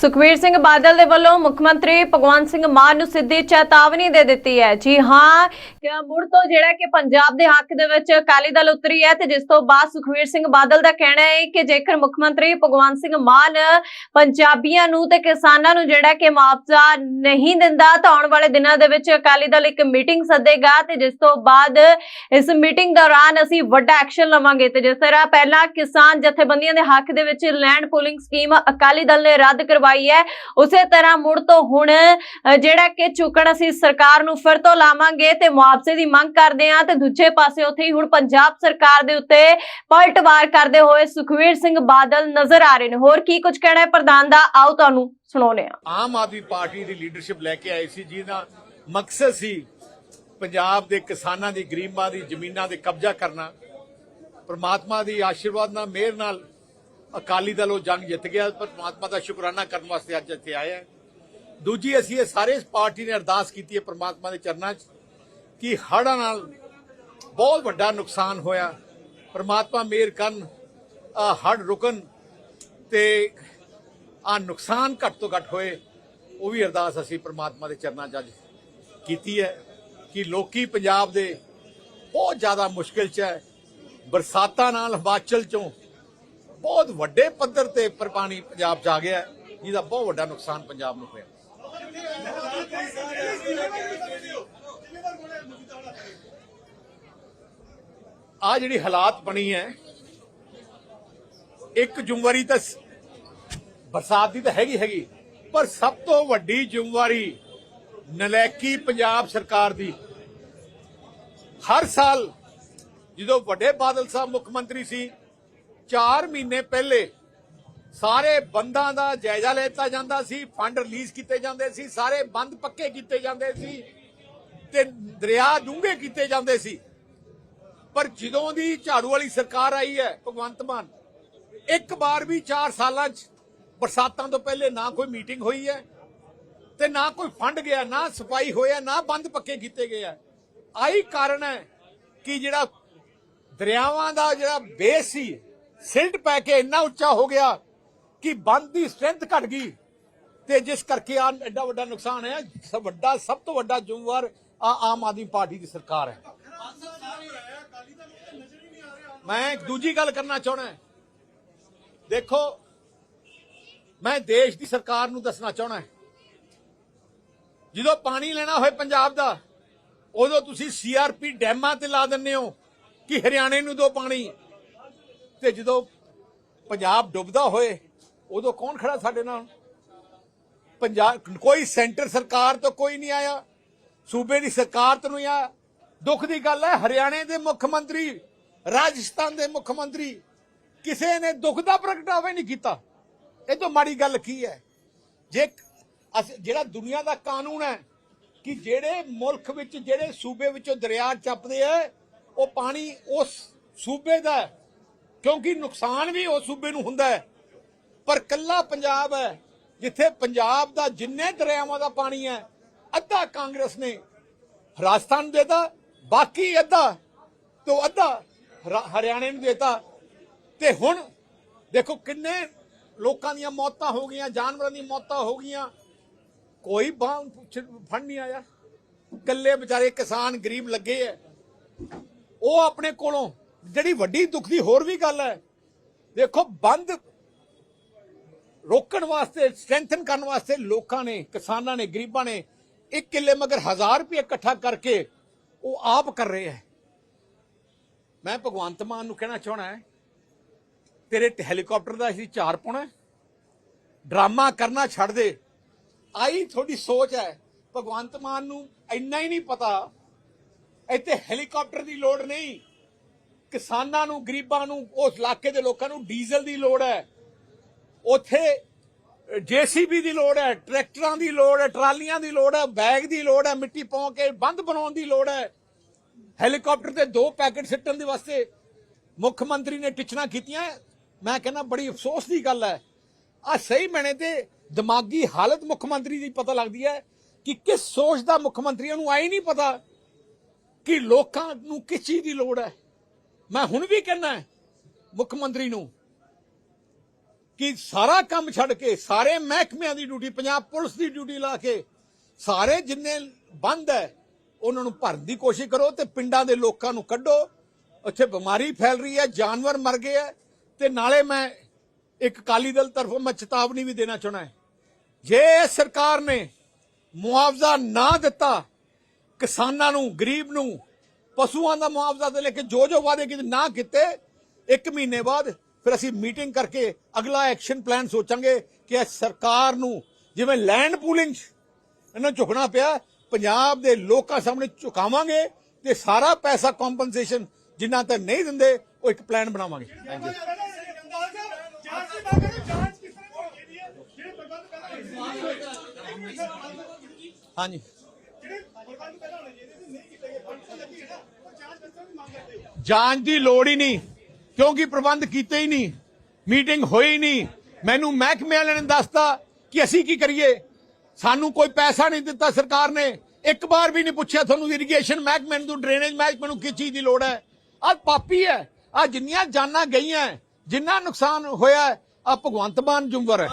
ਸੁਖਵੀਰ ਸਿੰਘ ਬਾਦਲ ਦੇ ਵੱਲੋਂ ਮੁੱਖ ਮੰਤਰੀ ਭਗਵੰਤ ਸਿੰਘ ਮਾਨ ਨੂੰ ਸਿੱਧੀ ਚੇਤਾਵਨੀ ਦੇ ਦਿੱਤੀ ਹੈ। ਜੀ ਹਾਂ, ਕਿ ਮੁੜ ਤੋਂ ਜਿਹੜਾ ਕਿ ਪੰਜਾਬ ਦੇ ਹੱਕ ਦੇ ਵਿੱਚ ਅਕਾਲੀ ਦਲ ਉਤਰੀ ਹੈ ਤੇ ਜਿਸ ਤੋਂ ਬਾਅਦ ਸੁਖਵੀਰ ਸਿੰਘ ਬਾਦਲ ਦਾ ਕਹਿਣਾ ਹੈ ਕਿ ਜੇਕਰ ਮੁੱਖ ਮੰਤਰੀ ਭਗਵੰਤ ਸਿੰਘ ਮਾਨ ਪੰਜਾਬੀਆਂ ਨੂੰ ਤੇ ਕਿਸਾਨਾਂ ਨੂੰ ਜਿਹੜਾ ਕਿ ਮੁਆਵਜ਼ਾ ਨਹੀਂ ਦਿੰਦਾ, ਤਾਂ ਆਉਣ ਵਾਲੇ ਦਿਨਾਂ ਦੇ ਵਿੱਚ ਅਕਾਲੀ ਦਲ ਇੱਕ ਮੀਟਿੰਗ ਸੱਦੇਗਾ ਤੇ ਜਿਸ ਤੋਂ ਬਾਅਦ ਇਸ ਮੀਟਿੰਗ ਦੌਰਾਨ ਅਸੀਂ ਵੱਡਾ ਐਕਸ਼ਨ ਲਵਾਂਗੇ। ਤੇ ਜਿਸ ਤਰ੍ਹਾਂ ਪਹਿਲਾਂ ਕਿਸਾਨ ਜਥੇਬੰਦੀਆਂ ਦੇ ਹੱਕ ਦੇ ਵਿੱਚ land pooling scheme Akali Dal ਨੇ ਰੱਦ ਕਰਵਾ ਕਰਵਾਈ ਹੈ। ਉਸੇ ਤਰ੍ਹਾਂ ਮੁੜ ਤੋਂ ਹੁਣ ਜਿਹੜਾ ਕਿ ਚੁੱਕਣ ਅਸੀਂ ਸਰਕਾਰ ਨੂੰ ਫਿਰ ਤੋਂ ਲਾਵਾਂਗੇ ਤੇ ਮੁਆਵਜ਼ੇ ਦੀ ਮੰਗ ਕਰਦੇ ਹਾਂ ਤੇ ਦੂਜੇ ਪਾਸੇ ਉੱਥੇ ਹੀ ਹੁਣ ਪੰਜਾਬ ਸਰਕਾਰ ਦੇ ਉੱਤੇ ਪਲਟਵਾਰ ਕਰਦੇ ਹੋਏ ਸੁਖਵੀਰ ਸਿੰਘ ਬਾਦਲ ਨਜ਼ਰ ਆ ਰਹੇ ਨੇ। ਹੋਰ ਕੀ ਕੁਝ ਕਹਿਣਾ ਹੈ ਪ੍ਰਧਾਨ ਦਾ? ਆਓ ਤੁਹਾਨੂੰ ਸੁਣਾਉਂਦੇ ਹਾਂ। ਆਮ ਆਦਮੀ ਪਾਰਟੀ ਦੀ ਲੀਡਰਸ਼ਿਪ ਲੈ ਕੇ ਆਏ ਸੀ, ਜਿਹਦਾ ਮਕਸਦ ਸੀ ਪੰਜਾਬ ਦੇ ਕਿਸਾਨਾਂ ਦੀ, ਗਰੀਬਾਂ ਦੀ, ਜ਼ਮੀਨਾਂ ਦੇ ਕਬਜ਼ਾ ਕਰਨਾ। ਪ੍ਰਮਾਤਮਾ ਦੀ ਆਸ਼ੀਰਵਾਦ ਨਾਲ, ਮਿਹਰ ਨਾਲ ਅਕਾਲੀ ਦਲ ਉਹ ਜੰਗ ਜਿੱਤ ਗਿਆ ਪ੍ਰਮਾਤਮਾ ਦਾ ਸ਼ੁਕਰਾਨਾ ਕਰਨ ਵਾਸਤੇ ਅੱਜ ਇੱਥੇ ਆਏ ਹਾਂ ਦੂਜੀ, ਅਸੀਂ ਇਹ ਸਾਰੇ ਪਾਰਟੀ ਨੇ ਅਰਦਾਸ ਕੀਤੀ ਹੈ ਪ੍ਰਮਾਤਮਾ ਦੇ ਚਰਨਾਂ 'ਚ ਕਿ ਹੜ੍ਹਾਂ ਨਾਲ ਬਹੁਤ ਵੱਡਾ ਨੁਕਸਾਨ ਹੋਇਆ। ਪ੍ਰਮਾਤਮਾ ਮਿਹਰ ਕਰਨ ਆਹ ਹੜ੍ਹ ਰੁਕਣ ਤੇ ਆ ਨੁਕਸਾਨ ਘੱਟ ਤੋਂ ਘੱਟ ਹੋਏ, ਉਹ ਵੀ ਅਰਦਾਸ ਅਸੀਂ ਪ੍ਰਮਾਤਮਾ ਦੇ ਚਰਨਾਂ 'ਚ ਅੱਜ ਕੀਤੀ ਹੈ ਕਿ ਲੋਕੀ ਪੰਜਾਬ ਦੇ ਬਹੁਤ ਜ਼ਿਆਦਾ ਮੁਸ਼ਕਿਲ 'ਚ ਹੈ। ਬਰਸਾਤਾਂ ਨਾਲ ਹਿਮਾਚਲ 'ਚੋਂ ਬਹੁਤ ਵੱਡੇ ਪੱਧਰ ਤੇ ਪਰ ਪਾਣੀ ਪੰਜਾਬ 'ਚ ਆ ਗਿਆ ਜਿਹਦਾ ਬਹੁਤ ਵੱਡਾ ਨੁਕਸਾਨ ਪੰਜਾਬ ਨੂੰ ਹੋਇਆ। ਆ ਜਿਹੜੀ ਹਾਲਾਤ ਬਣੀ ਹੈ, ਇੱਕ ਜ਼ਿੰਮੇਵਾਰੀ ਤਾਂ ਬਰਸਾਤ ਦੀ ਤਾਂ ਹੈਗੀ ਹੈਗੀ, ਪਰ ਸਭ ਤੋਂ ਵੱਡੀ ਜ਼ਿੰਮੇਵਾਰੀ ਨਲੈਕੀ ਪੰਜਾਬ ਸਰਕਾਰ ਦੀ। ਹਰ ਸਾਲ ਜਦੋਂ ਵੱਡੇ ਬਾਦਲ ਸਾਹਿਬ ਮੁੱਖ ਮੰਤਰੀ ਸੀ 4 ਮਹੀਨੇ ਪਹਿਲੇ ਸਾਰੇ ਬੰਦਾਂ ਦਾ ਜਾਇਜ਼ਾ ਲੈਤਾ ਜਾਂਦਾ ਸੀ, ਫੰਡ ਰਿਲੀਜ਼ ਕੀਤੇ ਜਾਂਦੇ ਸੀ, ਸਾਰੇ ਬੰਦ ਪੱਕੇ ਕੀਤੇ ਜਾਂਦੇ ਸੀ ਤੇ ਦਰਿਆ ਡੂੰਘੇ ਕੀਤੇ ਜਾਂਦੇ ਸੀ। ਪਰ ਜਦੋਂ ਦੀ ਝਾੜੂ ਵਾਲੀ ਸਰਕਾਰ ਆਈ ਹੈ, ਭਗਵੰਤ ਮਾਨ, ਇੱਕ ਵਾਰ ਵੀ 4 ਸਾਲਾਂ 'ਚ ਬਰਸਾਤਾਂ ਤੋਂ ਪਹਿਲੇ ਨਾ ਕੋਈ ਮੀਟਿੰਗ ਹੋਈ ਹੈ ਤੇ ਨਾ ਕੋਈ ਫੰਡ ਗਿਆ, ਨਾ ਸਫ਼ਾਈ ਹੋਇਆ, ਨਾ ਬੰਦ ਪੱਕੇ ਕੀਤੇ ਗਏ ਆ। ਆਹੀ ਕਾਰਨ ਹੈ ਕਿ ਜਿਹੜਾ ਦਰਿਆਵਾਂ ਦਾ ਜਿਹੜਾ ਬੇਸ ਸੀ ਸਿਲਟ ਪੈ ਕੇ ਇੰਨਾ ਉੱਚਾ ਹੋ ਗਿਆ ਕਿ ਬੰਦ ਦੀ ਸਟਰੈਂਥ ਘਟ ਗਈ। ਤੇ ਜਿਸ ਕਰਕੇ ਆ ਐਡਾ ਵੱਡਾ ਨੁਕਸਾਨ ਹੈ, ਸਭ ਵੱਡਾ, ਸਭ ਤੋਂ ਵੱਡਾ ਜ਼ਿੰਮੇਵਾਰ ਆ ਆਮ ਆਦਮੀ ਪਾਰਟੀ ਦੀ ਸਰਕਾਰ ਹੈ। ਮੈਂ ਦੂਜੀ ਗੱਲ ਕਰਨਾ ਚਾਹਣਾ ਦੇਖੋ, ਮੈਂ ਦੇਸ਼ ਦੀ ਸਰਕਾਰ ਨੂੰ ਦੱਸਣਾ ਚਾਹਣਾ ਜਦੋਂ ਪਾਣੀ ਲੈਣਾ ਹੋਏ ਪੰਜਾਬ ਦਾ, ਉਦੋਂ ਤੁਸੀਂ ਸੀਆਰਪੀ ਡੈਮਾਂ ਤੇ ਲਾ ਦਿੰਦੇ ਹੋ ਕਿ ਹਰਿਆਣੇ ਨੂੰ ਦੋ ਪਾਣੀ। ਤੇ ਜਦੋਂ ਪੰਜਾਬ ਡੁੱਬਦਾ ਹੋਏ, ਉਦੋਂ ਕੌਣ ਖੜਾ ਸਾਡੇ ਨਾਲ? ਪੰਜਾਬ, ਕੋਈ ਸੈਂਟਰ ਸਰਕਾਰ ਤੋਂ ਕੋਈ ਨਹੀਂ ਆਇਆ, ਸੂਬੇ ਦੀ ਸਰਕਾਰ ਤੋਂ ਨਹੀਂ ਆਇਆ। ਦੁੱਖ ਦੀ ਗੱਲ ਹੈ, ਹਰਿਆਣੇ ਦੇ ਮੁੱਖ ਮੰਤਰੀ, ਰਾਜਸਥਾਨ ਦੇ ਮੁੱਖ ਮੰਤਰੀ, ਕਿਸੇ ਨੇ ਦੁੱਖ ਦਾ ਪ੍ਰਗਟਾਵਾ ਨਹੀਂ ਕੀਤਾ। ਇਹ ਤੋਂ ਮਾੜੀ ਗੱਲ ਕੀ ਹੈ? ਜੇ ਅਸ- ਜਿਹੜਾ ਦੁਨੀਆ ਦਾ ਕਾਨੂੰਨ ਹੈ ਕਿ ਜਿਹੜੇ ਮੁਲਕ ਵਿੱਚ, ਜਿਹੜੇ ਸੂਬੇ ਵਿੱਚੋਂ ਦਰਿਆ ਚੱਪਦੇ ਆ, ਉਹ ਪਾਣੀ ਉਸ ਸੂਬੇ ਦਾ ਕਿਉਂਕਿ ਨੁਕਸਾਨ ਵੀ ਉਸ ਸੂਬੇ ਨੂੰ ਹੁੰਦਾ ਹੈ। ਪਰ ਕੱਲਾ ਪੰਜਾਬ ਹੈ, ਜਿੱਥੇ ਪੰਜਾਬ ਦਾ ਜਿੰਨੇ ਦਰਿਆਵਾਂ ਦਾ ਪਾਣੀ ਹੈ, ਅੱਧਾ ਕਾਂਗਰਸ ਨੇ ਰਾਜਸਥਾਨ ਨੂੰ ਦੇਤਾ, ਬਾਕੀ ਅੱਧਾ ਤੋਂ ਅੱਧਾ ਹਰਿਆਣੇ ਨੂੰ ਦੇਤਾ। ਤੇ ਹੁਣ ਦੇਖੋ ਕਿੰਨੇ ਲੋਕਾਂ ਦੀਆਂ ਮੌਤਾਂ ਹੋ ਗਈਆਂ, ਜਾਨਵਰਾਂ ਦੀਆਂ ਮੌਤਾਂ ਹੋ ਗਈਆਂ। ਕੋਈ ਬਾਹ ਫੜ ਨਹੀਂ ਆਇਆ। ਕੱਲੇ ਵਿਚਾਰੇ ਕਿਸਾਨ ਗਰੀਬ ਲੱਗੇ ਐ ਉਹ ਆਪਣੇ ਕੋਲੋਂ ਜਿਹੜੀ ਵੱਡੀ ਦੁੱਖ ਦੀ ਹੋਰ ਵੀ ਗੱਲ ਹੈ, ਦੇਖੋ, ਬੰਦ ਰੋਕਣ ਵਾਸਤੇ ਸਟਰੈਂਥਨ ਕਰਨ ਵਾਸਤੇ ਲੋਕਾਂ ਨੇ, ਕਿਸਾਨਾਂ ਨੇ, ਗਰੀਬਾਂ ਨੇ ਇੱਕ ਕਿੱਲੇ ਮਗਰ 1000 ਰੁਪਏ ਇਕੱਠਾ ਕਰਕੇ ਉਹ ਆਪ ਕਰ ਰਹੇ ਹੈ। ਮੈਂ ਭਗਵੰਤ ਮਾਨ ਨੂੰ ਕਹਿਣਾ ਚਾਹਣਾ ਹੈ, ਤੇਰੇ ਤੇ ਹੈਲੀਕਾਪਟਰ ਦਾ ਅਸੀਂ ਚਾਰ ਪਾਉਣਾ ਡਰਾਮਾ ਕਰਨਾ ਛੱਡ ਦੇ। ਆਈ ਤੁਹਾਡੀ ਸੋਚ ਹੈ। ਭਗਵੰਤ ਮਾਨ ਨੂੰ ਇੰਨਾ ਹੀ ਨਹੀਂ ਪਤਾ, ਇੱਥੇ ਹੈਲੀਕਾਪਟਰ ਦੀ ਲੋੜ ਨਹੀਂ। ਕਿਸਾਨਾਂ ਨੂੰ, ਗਰੀਬਾਂ ਨੂੰ, ਉਸ ਇਲਾਕੇ ਦੇ ਲੋਕਾਂ ਨੂੰ ਡੀਜ਼ਲ ਦੀ ਲੋੜ ਹੈ। ਉੱਥੇ ਜੀਸੀਬੀ ਦੀ ਲੋੜ ਹੈ, ਟਰੈਕਟਰਾਂ ਦੀ ਲੋੜ ਹੈ, ਟਰਾਲੀਆਂ ਦੀ ਲੋੜ ਹੈ, ਬੈਗ ਦੀ ਲੋੜ ਹੈ, ਮਿੱਟੀ ਪਾਉ ਕੇ ਬੰਦ ਬਣਾਉਣ ਦੀ ਲੋੜ ਹੈ। ਹੈਲੀਕਾਪਟਰ ਤੇ ਦੋ ਪੈਕੇਟ ਸਿੱਟਣ ਦੇ ਵਾਸਤੇ ਮੁੱਖ ਮੰਤਰੀ ਨੇ ਟਿਚਣਾ ਕੀਤੀਆਂ। ਮੈਂ ਕਹਿੰਦਾ ਬੜੀ ਅਫਸੋਸ ਦੀ ਗੱਲ ਹੈ। ਆ ਸਹੀ ਮੈਨੇ ਤੇ ਦਿਮਾਗੀ ਹਾਲਤ ਮੁੱਖ ਮੰਤਰੀ ਦੀ ਪਤਾ ਲੱਗਦੀ ਹੈ ਕਿ ਕਿਸ ਸੋਚ ਦਾ ਮੁੱਖ ਮੰਤਰੀ ਨੂੰ ਆਈ ਨਹੀਂ ਪਤਾ ਕਿ ਲੋਕਾਂ ਨੂੰ ਕਿਸ ਚੀਜ਼ ਦੀ ਲੋੜ ਹੈ। ਮੈਂ ਹੁਣ ਵੀ ਕਹਿੰਦਾ ਮੁੱਖ ਮੰਤਰੀ ਨੂੰ, ਕਿ ਸਾਰਾ ਕੰਮ ਛੱਡ ਕੇ, ਸਾਰੇ ਮਹਿਕਮਿਆਂ ਦੀ ਡਿਊਟੀ, ਪੰਜਾਬ ਪੁਲਿਸ ਦੀ ਡਿਊਟੀ ਲਾ ਕੇ, ਸਾਰੇ ਜਿੰਨੇ ਬੰਦ ਹੈ, ਉਹਨਾਂ ਨੂੰ ਭਰਨ ਦੀ ਕੋਸ਼ਿਸ਼ ਕਰੋ ਤੇ ਪਿੰਡਾਂ ਦੇ ਲੋਕਾਂ ਨੂੰ ਕੱਢੋ। ਉੱਥੇ ਬਿਮਾਰੀ ਫੈਲ ਰਹੀ ਹੈ, ਜਾਨਵਰ ਮਰ ਗਏ ਹੈ, ਤੇ ਨਾਲੇ ਮੈਂ ਇੱਕ ਕਾਲੀ ਦਲ ਤਰਫੋਂ ਮੈਂ ਚੇਤਾਵਨੀ ਵੀ ਦੇਣਾ ਚਾਹੁੰਦਾ ਹਾਂ। ਜੇ ਸਰਕਾਰ ਨੇ ਮੁਆਵਜ਼ਾ ਨਾ ਦਿੱਤਾ, ਕਿਸਾਨਾਂ ਨੂੰ, ਗਰੀਬ ਨੂੰ ਪਸ਼ੂਆਂ ਦਾ ਮੁਆਵਜ਼ਾ ਦੇ ਲੈ ਕੇ ਜੋ ਜੋ ਵਾਅਦੇ ਕੀਤੇ ਨਾ ਕੀਤੇ ਇੱਕ ਮਹੀਨੇ ਬਾਅਦ ਫਿਰ ਅਸੀਂ ਮੀਟਿੰਗ ਕਰਕੇ ਅਗਲਾ ਐਕਸ਼ਨ ਪਲਾਨ ਸੋਚਾਂਗੇ ਕਿ ਸਰਕਾਰ ਨੂੰ ਜਿਵੇਂ ਲੈਂਡ ਪੂਲਿੰਗ ਇਹਨਾਂ ਝੁਕਣਾ ਪਿਆ ਪੰਜਾਬ ਦੇ ਲੋਕਾਂ ਸਾਹਮਣੇ ਝੁਕਾਵਾਂਗੇ ਤੇ ਸਾਰਾ ਪੈਸਾ ਕੰਪਨਸੇਸ਼ਨ ਜਿੰਨਾ ਤੱਕ ਨਹੀਂ ਦਿੰਦੇ ਉਹ ਇੱਕ ਪਲਾਨ ਬਣਾਵਾਂਗੇ। ਥੈਂਕ ਜਾਂਚ ਦੀ ਲੋੜ ਹੀ ਨਹੀਂ, ਕਿਉਂਕਿ ਪ੍ਰਬੰਧ ਕੀਤੇ ਹੀ ਨਹੀਂ, ਮੀਟਿੰਗ ਹੋਈ ਨਹੀਂ। ਮੈਨੂੰ ਮਹਿਕਮੇ ਵਾਲਿਆਂ ਨੇ ਦੱਸਤਾ ਕਿ ਅਸੀਂ ਕੀ ਕਰੀਏ। ਸਾਨੂੰ ਕੋਈ ਪੈਸਾ ਨਹੀਂ ਦਿੱਤਾ ਸਰਕਾਰ ਨੇ। ਇੱਕ ਵਾਰ ਵੀ ਨਹੀਂ ਪੁੱਛਿਆ ਤੁਹਾਨੂੰ ਇਰੀਗੇਸ਼ਨ ਮਹਿਕਮੇ ਨੂੰ ਡਰੇਨੇਜ ਮਹਿਕਮੇ ਨੂੰ ਕਿਸ ਚੀਜ਼ ਦੀ ਲੋੜ ਹੈ। ਆਹ ਪਾਪੀ ਹੈ। ਆ ਜਿੰਨੀਆਂ ਜਾਨਾਂ ਗਈਆਂ, ਜਿੰਨਾ ਨੁਕਸਾਨ ਹੋਇਆ ਆ ਭਗਵੰਤ ਮਾਨ ਜੁੰਵਰ ਹੈ।